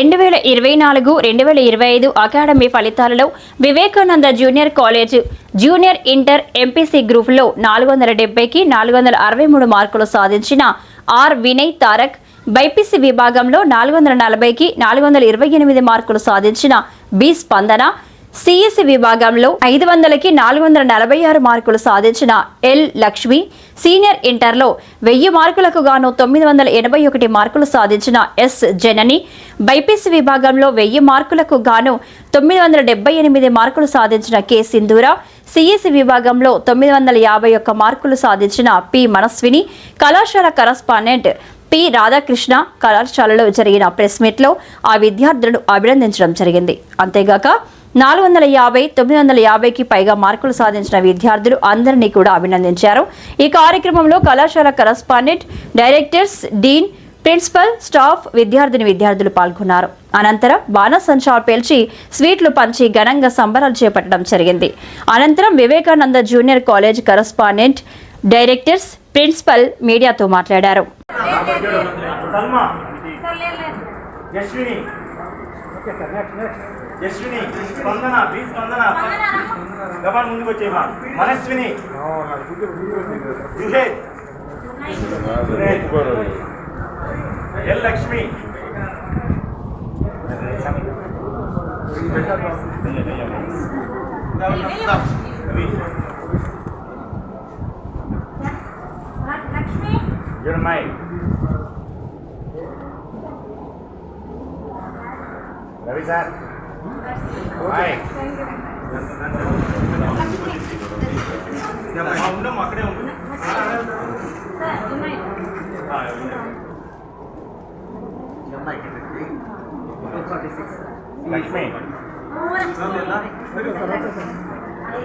రెండు వేల ఇరవై నాలుగు రెండు వేల ఇరవై ఐదు అకాడమీ ఫలితాలలో Vivekananda junior college junior inter MPC గ్రూప్లో నాలుగు వందల డెబ్బైకి నాలుగు వందల అరవై మూడు మార్కులు సాధించిన ఆర్ వినయ్ తారక్ బైపీసీ విభాగంలో నాలుగు వందల నలభైకి నాలుగు వందల ఇరవై ఎనిమిది మార్కులు సాధించిన బి స్పందన సిఎస్సి విభాగంలో ఐదు వందలకి నాలుగు వందల నలభై ఆరు మార్కులు సాధించిన ఎల్ లక్ష్మి సీనియర్ ఇంటర్లో వెయ్యి మార్కులకు గాను తొమ్మిది వందల ఎనభై ఒకటి మార్కులు సాధించిన ఎస్ జనని బైపీసీ విభాగంలో వెయ్యి మార్కులకు గాను తొమ్మిది వందల డెబ్బై ఎనిమిది మార్కులు సాధించిన కె సింధూర సిఎస్సి విభాగంలో తొమ్మిది వందల యాభై ఒక్క మార్కులు సాధించిన పి మనస్విని కళాశాల కరస్పాండెంట్ పి రాధాకృష్ణ కళాశాలలో జరిగిన ప్రెస్ మీట్లో ఆ విద్యార్థులను అభినందించడం జరిగింది. అంతేగాక నాలుగు వందల యాభై తొమ్మిది వందల యాభైకి పైగా మార్కులు సాధించిన విద్యార్థులు అందరినీ కూడా అభినందించారు ఈ కార్యక్రమంలో కళాశాల correspondent directors dean principal staff విద్యార్థిని విద్యార్థులు పాల్గొన్నారు అనంతరం బాణసంచాలు పేల్చి స్వీట్లు పంచి ఘనంగా సంబరాలు చేపట్టడం జరిగింది అనంతరం Vivekananda junior college correspondent directors principal మీడియాతో మాట్లాడారు సల్మా నెక్స్ట్ యశ్విని స్పందన బి స్పందన. గబాన్ ముందుకు వచ్చేమా మనస్విని ఎల్ లక్ష్మి. లక్ష్మి జుడమై రవి సార్ అక్కడే ఉండు.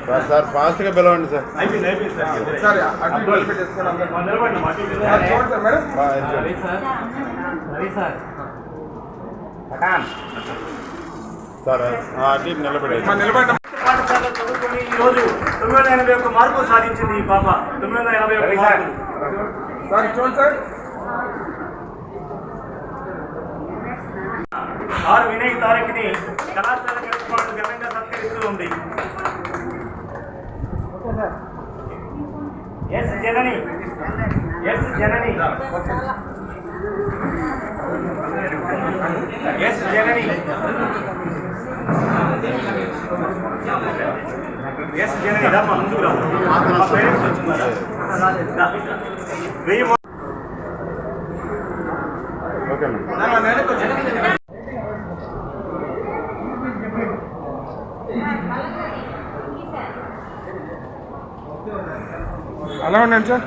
సార్ సార్ సార్ ఫాస్ట్గా పిలవండి సార్. సార్. మేడం. బాగా ఇచ్చాడు. పఠాన్ సార్ ఆ, అటు ఇటు నిలబడేది. మన నిలబడిన పాఠశాలలో చదువుకొని ఈ రోజు తొమ్మిది వందల ఎనభై ఒక్క మార్కులు సాధించింది ఈ పాప. తొమ్మిది వందల ఎనభై ఒక్క మార్కులు. సార్. చూడండి సార్. ఆర్ వినయ్ తారక్ని కళాశాల కరెస్పాండెంట్ ఘనంగా సత్కరిస్తూ ఉంది. S Janani S Janani. S Janani. అలా ఉండండి సార్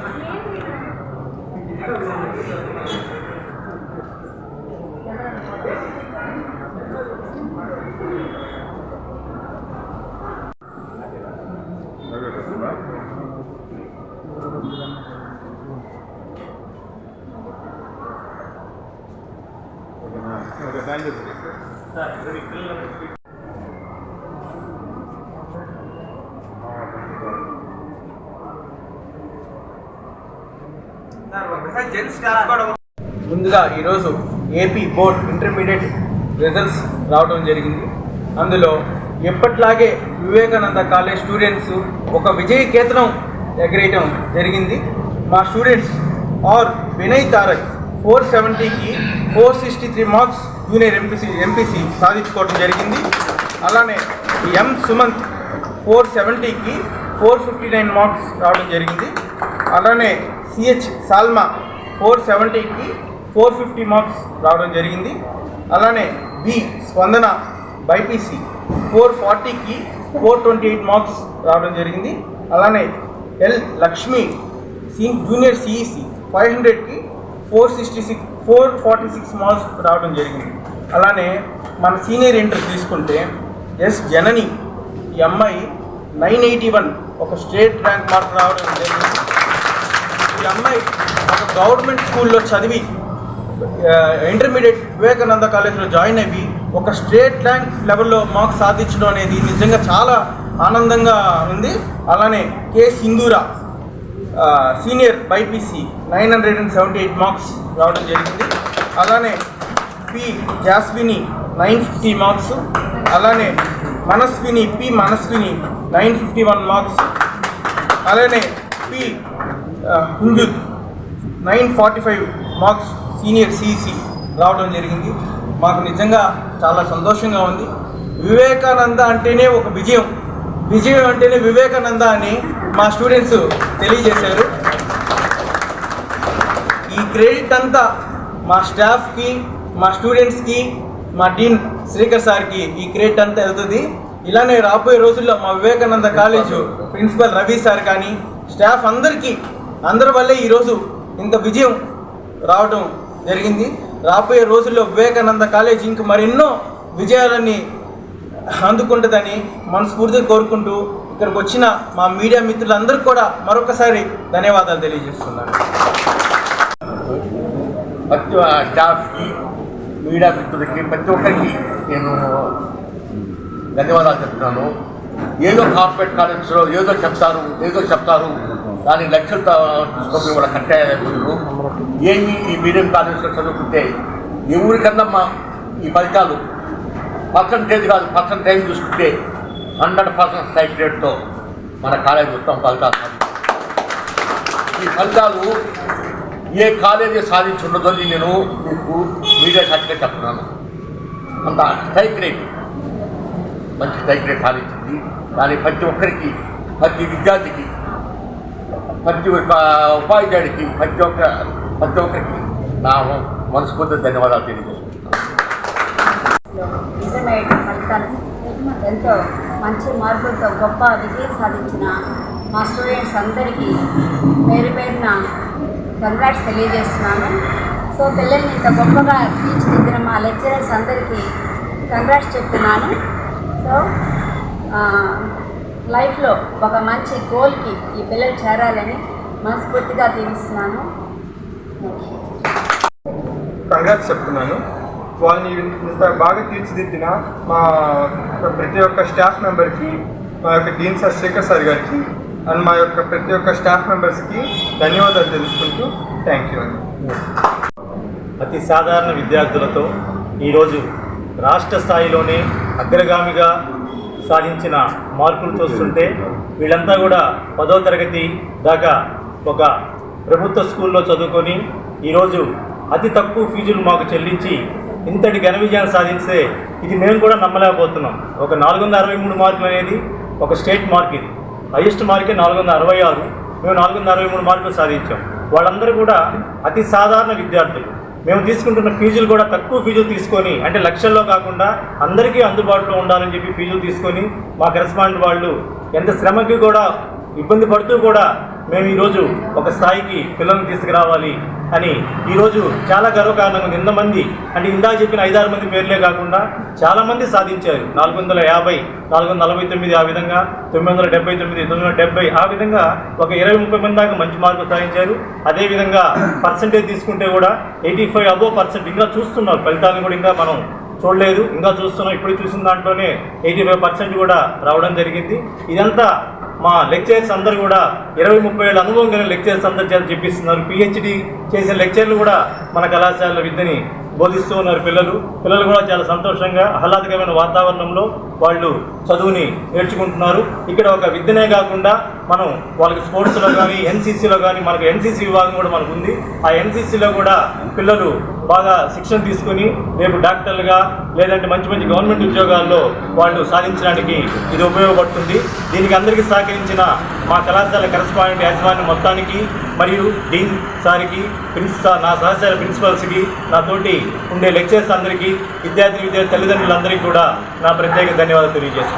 ముందుగా ఈరోజు ఏపీ బోర్డ్ ఇంటర్మీడియట్ రిజల్ట్స్ రావడం జరిగింది. అందులో ఎప్పట్లాగే వివేకానంద కాలేజ్ స్టూడెంట్స్ ఒక విజయ కేతనం ఎగరేయటం జరిగింది. మా students R Vinay Tarak four సెవెంటీకి four sixty three marks junior MPC MPC సాధించుకోవడం జరిగింది. అలానే ఎం సుమంత్ ఫోర్ సెవెంటీకి ఫోర్ ఫిఫ్టీ నైన్ మార్క్స్ రావడం జరిగింది. అలానే సిహెచ్ సాల్మా ఫోర్ సెవెంటీకి ఫోర్ ఫిఫ్టీ మార్క్స్ రావడం జరిగింది. అలానే బి స్పందన బైపీసీ ఫోర్ ఫార్టీకి ఫోర్ ట్వంటీ ఎయిట్ మార్క్స్ రావడం జరిగింది. అలానే L Lakshmi C junior CEC five హండ్రెడ్కి four sixty six four forty six marks రావడం జరిగింది. అలానే మన సీనియర్ ఇంటర్ తీసుకుంటే ఎస్ జనని ఈ అమ్మాయి నైన్ ఎయిటీ వన్ ఒక స్టేట్ ర్యాంక్ మార్క్ రావడం జరిగింది. ఈ అమ్మాయి ఒక గవర్నమెంట్ స్కూల్లో చదివి ఇంటర్మీడియట్ వివేకానంద కాలేజ్లో జాయిన్ అయ్యి ఒక స్టేట్ ర్యాంక్ లెవెల్లో మార్క్స్ సాధించడం అనేది నిజంగా చాలా ఆనందంగా ఉంది. అలానే K Sindhura senior BiPC nine hundred and seventy eight marks రావడం జరిగింది. అలానే P Jaswini nine fifty marks. అలానే Manaswini P Manaswini nine fifty one marks. అలానే P Hindu nine forty five marks senior CEC రావడం జరిగింది. మాకు నిజంగా చాలా సంతోషంగా ఉంది. వివేకానంద అంటేనే ఒక విజయం. విజయం అంటేనే వివేకానంద అని మా స్టూడెంట్స్ తెలియజేశారు. క్రెడిట్ అంతా మా స్టాఫ్కి మా స్టూడెంట్స్కి మా డీన్ శ్రీకర్ సార్కి ఈ క్రెడిట్ అంతా వెళ్తుంది. ఇలానే రాబోయే రోజుల్లో మా Vivekananda college principal Ravi sir కానీ స్టాఫ్ అందరికీ అందరి వల్లే ఈరోజు ఇంత విజయం రావడం జరిగింది. రాబోయే రోజుల్లో వివేకానంద కాలేజ్ ఇంక మరెన్నో విజయాలని అందుకుంటుందని మనస్ఫూర్తిగా కోరుకుంటూ ఇక్కడికి వచ్చిన మా మీడియా మిత్రులందరికీ కూడా మరొకసారి ధన్యవాదాలు తెలియజేస్తున్నాను. ప్రతి స్టాఫ్కి మీడియా మిత్రులకి ప్రతి ఒక్కరికి నేను ధన్యవాదాలు చెప్తున్నాను ఏదో కార్పొరేట్ కాలేజ్లో ఏదో చెప్తారు ఏదో చెప్తారు దాని లక్ష్యంతో తీసుకొని కూడా కట్టే ఏమి ఈ మీడియం కాలేజ్లో చదువుకుంటే ఎవరికన్నా మా ఈ ఫలితాలు పర్సంటేజ్ కాదు పర్సంటేజ్ చూసుకుంటే హండ్రెడ్ పర్సెంట్ స్ట్రైక్ రేట్తో మన కాలేజ్ మొత్తం ఫలితాలు ఈ ఫలితాలు ఏ కాలేజీ సాధించుండదో నేను మీకు మీడియా సాక్షిగా చెప్తున్నాను. అంత స్ట్రైక్ రేట్. మంచి స్ట్రైక్ రేట్ సాధించింది. దాని ప్రతి ఒక్కరికి ప్రతి విద్యార్థికి ప్రతి ఒక్క ఉపాధ్యాయుడికి ప్రతి ఒక్క ప్రతి ఒక్కరికి నా మనస్ఫూర్తి ధన్యవాదాలు తెలియజేస్తున్నాను ఎంతో మంచి మార్పులతో గొప్ప విజయం సాధించిన మా స్టూడెంట్స్ అందరికీ పేరు పేరున కంగ్రాట్స్ తెలియజేస్తున్నాను. సో పిల్లల్ని ఇంత గొప్పగా తీర్చిదిద్దిన మా లెక్చరర్స్ అందరికీ కంగ్రాట్స్ చెప్తున్నాను. సో లైఫ్లో ఒక మంచి గోల్కి ఈ పిల్లలు చేరాలని మనస్ఫూర్తిగా తీరుస్తున్నాను. కంగ్రాట్స్ చెప్తున్నాను. వాళ్ళని ఇంత బాగా తీర్చిదిద్దిన మా ప్రతి ఒక్క స్టాఫ్ మెంబర్కి మా యొక్క డీన్ సార్ శేఖర్ సార్ గారికి అండ్ మా యొక్క ప్రతి ఒక్క స్టాఫ్ మెంబర్స్కి ధన్యవాదాలు తెలుసుకుంటూ థ్యాంక్ యూ అండి. అతి సాధారణ విద్యార్థులతో ఈరోజు రాష్ట్ర స్థాయిలోనే అగ్రగామిగా సాధించిన మార్కులు చూస్తుంటే వీళ్ళంతా కూడా పదో తరగతి దాకా ఒక ప్రభుత్వ స్కూల్లో చదువుకొని ఈరోజు అతి తక్కువ ఫీజులు మాకు చెల్లించి ఇంతటి ఘన విజయాన్ని సాధిస్తే ఇది మేము కూడా నమ్మలేకపోతున్నాం. ఒక నాలుగు వందల అరవై మూడు మార్కులు అనేది ఒక స్టేట్ మార్క్ ఇది. హైయెస్ట్ మార్కే నాలుగు వందల అరవై ఆరు. మేము నాలుగు వందల అరవై మూడు మార్కులు సాధించాం. వాళ్ళందరూ కూడా అతి సాధారణ విద్యార్థులు. మేము తీసుకుంటున్న ఫీజులు కూడా తక్కువ ఫీజులు తీసుకొని అంటే లక్షల్లో కాకుండా అందరికీ అందుబాటులో ఉండాలని చెప్పి ఫీజులు తీసుకొని మా కరెస్పాండెంట్ వాళ్ళు ఎంత శ్రమకి కూడా ఇబ్బంది పడుతూ కూడా మేము ఈరోజు ఒక స్థాయికి పిల్లల్ని తీసుకురావాలి అని ఈరోజు చాలా గర్వకారణంగా ఉంది. ఇంతమంది అంటే ఇందాక చెప్పిన ఐదారు మంది పేర్లే కాకుండా చాలామంది సాధించారు. నాలుగు వందల యాభై నాలుగు వందల నలభై తొమ్మిది ఆ విధంగా తొమ్మిది వందల డెబ్బై తొమ్మిది తొమ్మిది వందల డెబ్బై ఆ విధంగా ఒక ఇరవై ముప్పై మంది దాకా మంచి మార్కులు సాధించారు. అదేవిధంగా పర్సంటేజ్ తీసుకుంటే కూడా ఎయిటీ ఫైవ్ అబోవ్ పర్సెంట్ ఇంకా చూస్తున్నారు. ఫలితాలను కూడా ఇంకా మనం చూడలేదు. ఇంకా చూస్తున్నాం. ఇప్పుడు చూసిన దాంట్లోనే ఎయిటీ ఫైవ్ పర్సెంట్ కూడా రావడం జరిగింది. ఇదంతా మా లెక్చరర్స్ అందరూ కూడా ఇరవై ముప్పై ఏళ్ళ అనుభవం కలిగిన లెక్చరర్స్ అందరూ చేత చెప్పిస్తున్నారు. పిహెచ్డి చేసిన లెక్చర్లు కూడా మన కళాశాలలో విద్యని బోధిస్తూ ఉన్నారు పిల్లలు. పిల్లలు కూడా చాలా సంతోషంగా ఆహ్లాదకరమైన వాతావరణంలో వాళ్ళు చదువుని నేర్చుకుంటున్నారు. ఇక్కడ ఒక విద్యనే కాకుండా మనం వాళ్ళకి స్పోర్ట్స్లో కానీ ఎన్సీసీలో కానీ మనకు ఎన్సీసీ విభాగం కూడా మనకు ఉంది. ఆ ఎన్సీసీలో కూడా పిల్లలు బాగా శిక్షణ తీసుకుని రేపు డాక్టర్లుగా లేదంటే మంచి మంచి గవర్నమెంట్ ఉద్యోగాల్లో వాళ్ళు సాధించడానికి ఇది ఉపయోగపడుతుంది. దీనికి అందరికీ సహకరించిన మా కళాశాల కరస్పాండెంట్ యాజమాన్యం మొత్తానికి మరియు డీన్ సార్కి ప్రిన్సిపల్ నా సహచార ప్రిన్సిపల్స్కి నాతోటి ఉండే లెక్చర్స్ అందరికీ విద్యార్థి విద్యార్థి తల్లిదండ్రులందరికీ కూడా నా ప్రత్యేక ధన్యవాదాలు తెలియజేసుకుంటాను